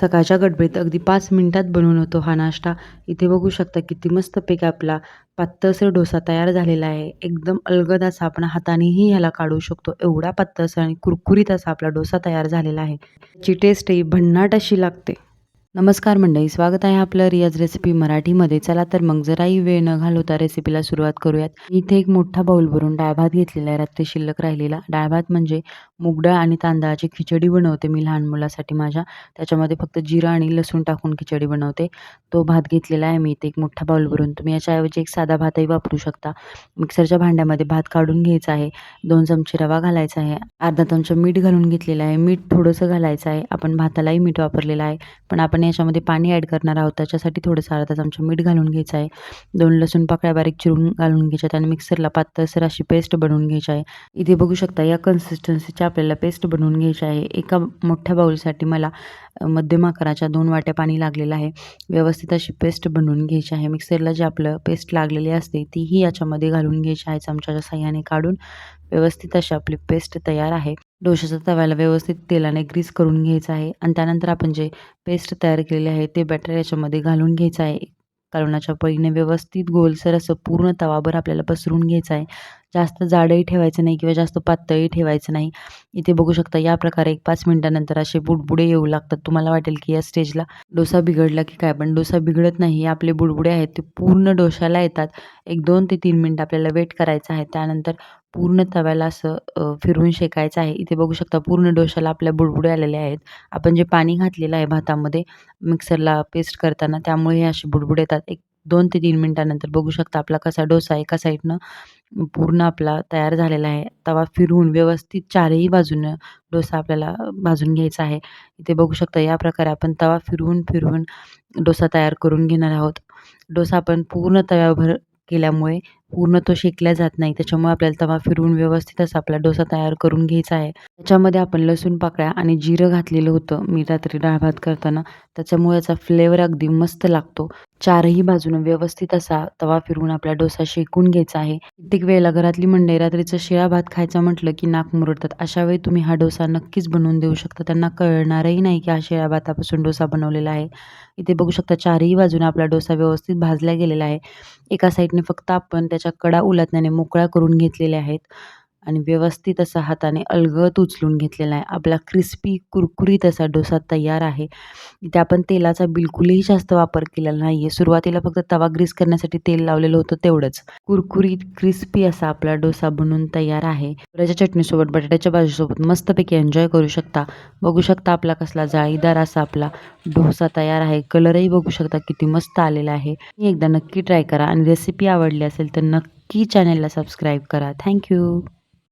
सकाळच्या गडबडीत अगदी पाच मिनिटात बनवून होतो हा नाश्ता. इथे बघू शकता किती मस्तपैकी आपला पातळसर डोसा तयार झालेला आहे. एकदम अलगद असा आपण हातानेही ह्याला काढू शकतो. एवढा पातळसर आणि कुरकुरीत असा आपला डोसा तयार झालेला आहे. ची टेस्टही भन्नाट अशी लागते. नमस्कार मंडळी स्वागत आहे आपलं रियाज रेसिपी मराठीमध्ये. चला तर मग जराही वेळ न घालवता रेसिपीला सुरुवात करूयात. इथे एक मोठा बाऊल भरून डाळ भात घेतलेला आहे. रात्री शिल्लक राहिलेला. डाळ भात म्हणजे मूगडाळ आणि तांदळाची खिचडी बनवते मी लहान मुलासाठी माझ्या. त्याच्यामध्ये फक्त जिरा आणि लसूण टाकून खिचडी बनवते. तो भात घेतलेला आहे. मी इथे एक मोठा बाऊल भरून. तुम्ही याच्याऐवजी एक साधा भातही वापरू शकता. मिक्सरच्या भांड्यामध्ये भात काढून घ्यायचा आहे. दोन चमचे रवा घालायचा आहे. अर्धा चमचा मीठ घालून घेतलेला आहे. मीठ थोडंसं घालायचं आहे. आपण भातालाही मीठ वापरलेलं आहे. पण आपण याच्यामध्ये पाणी ॲड करणार आहोत. त्याच्यासाठी थोडंसं अर्धा चमचा मीठ घालून घ्यायचं आहे. दोन लसूण पाकळ्या बारीक चिरून घालून घ्यायच्यात आणि मिक्सरला पातळसर अशी पेस्ट बनवून घ्यायची आहे. इथे बघू शकता या कन्सिस्टन्सीची आपल्याला पेस्ट बनवून घ्यायची आहे. एका मोठ्या बाऊलसाठी मला मध्यम आकाराच्या दोन वाट्या पाणी लागलेलं आहे. व्यवस्थित अशी पेस्ट बनवून घ्यायची आहे. मिक्सरला जे आपलं पेस्ट लागलेली असते तीही याच्यामध्ये घालून घ्यायची आहे. चमच्याच्या साह्याने काढून व्यवस्थित अशी आपली पेस्ट तयार आहे. डोशाच्या तव्याला व्यवस्थित तेलाने ग्रीस करून घ्यायचं आहे. आणि त्यानंतर आपण जे पेस्ट तयार केलेले आहे ते बॅटर याच्यामध्ये घालून घ्यायचं आहे. कालवणाच्या पळीने व्यवस्थित गोलसर असं पूर्ण तवाभर आपल्याला पसरून घ्यायचं आहे. जास्त जाडही ठेवायचं नाही किंवा जास्त पातळही ठेवायचं नाही. इथे बघू शकता या प्रकारे एक पाच मिनटानंतर असे बुडबुडे येऊ लागतात. तुम्हाला वाटेल की या स्टेजला डोसा बिघडला की काय? पण डोसा बिघडत नाही. आपले बुडबुडे आहेत ते पूर्ण डोशाला येतात. एक दोन ते तीन मिनटं आपल्याला वेट करायचं आहे. त्यानंतर पूर्ण तव्याला असं फिरवून शेकायचं आहे. इथे बघू शकता पूर्ण डोशाला आपल्या बुडबुडे आलेले आहेत. आपण जे पाणी घातलेलं आहे भातामध्ये मिक्सरला पेस्ट करताना त्यामुळे हे असे बुडबुडे येतात. एक दोन ते तीन मिनटानंतर बघू शकता आपला कसा डोसा एका साईडनं पूर्ण आपला तयार झालेला आहे. तवा फिरवून व्यवस्थित चारही बाजूनं डोसा आपल्याला भाजून घ्यायचा आहे. इथे बघू शकता या प्रकारे आपण तवा फिरवून फिरवून डोसा तयार करून घेणार आहोत. डोसा आपण पूर्ण तव्यावर केल्यामुळे पूर्ण तो शेकला जात नाही. त्याच्यामुळे आपल्याला तवा फिरवून व्यवस्थित असा आपला डोसा तयार करून घ्यायचा आहे. त्याच्यामध्ये आपण लसूण पाकळ्या आणि जिरं घातलेलं होतं मी रात्री डाळ भात करताना. त्याच्यामुळे याचा फ्लेवर अगदी मस्त लागतो. चारही बाजूनं व्यवस्थित असा तवा फिरवून आपला डोसा शेकून घ्यायचा आहे. कित्येक वेळेला घरातली मंडळी रात्रीचं शिळा भात खायचं म्हटलं की नाक मुरडतात. अशा वेळी तुम्ही हा डोसा नक्कीच बनवून देऊ शकता. त्यांना कळणारही नाही की हा शिळ्या भातापासून डोसा बनवलेला आहे. इथे बघू शकता चारही बाजूने आपला डोसा व्यवस्थित भाजला गेलेला आहे. एका साईडने फक्त आपण त्याच्या कडा उलटण्याने मोकळ्या करून घेतलेल्या आहेत. आणि व्यवस्थित असा हाताने अलगद उचलून घेतलेला आहे. आपला क्रिस्पी कुरकुरीत असा डोसा तयार आहे. इथे आपण तेलाचा बिलकुलही जास्त वापर केलेला नाही आहे सुरुवातीला फक्त तवा ग्रीस करण्यासाठी तेल लावलेलं होतं तेवढंच. कुरकुरीत क्रिस्पी असा आपला डोसा बनून तयार आहे. त्याच्या चटणीसोबत बटाट्याच्या भाजीसोबत मस्तपैकी एन्जॉय करू शकता. बघू शकता आपला कसला जाळीदार असा आपला डोसा तयार आहे. कलरही बघू शकता किती मस्त आलेला आहे. एकदा नक्की ट्राय करा आणि रेसिपी आवडली असेल तर नक्की चॅनलला सबस्क्राईब करा. थँक्यू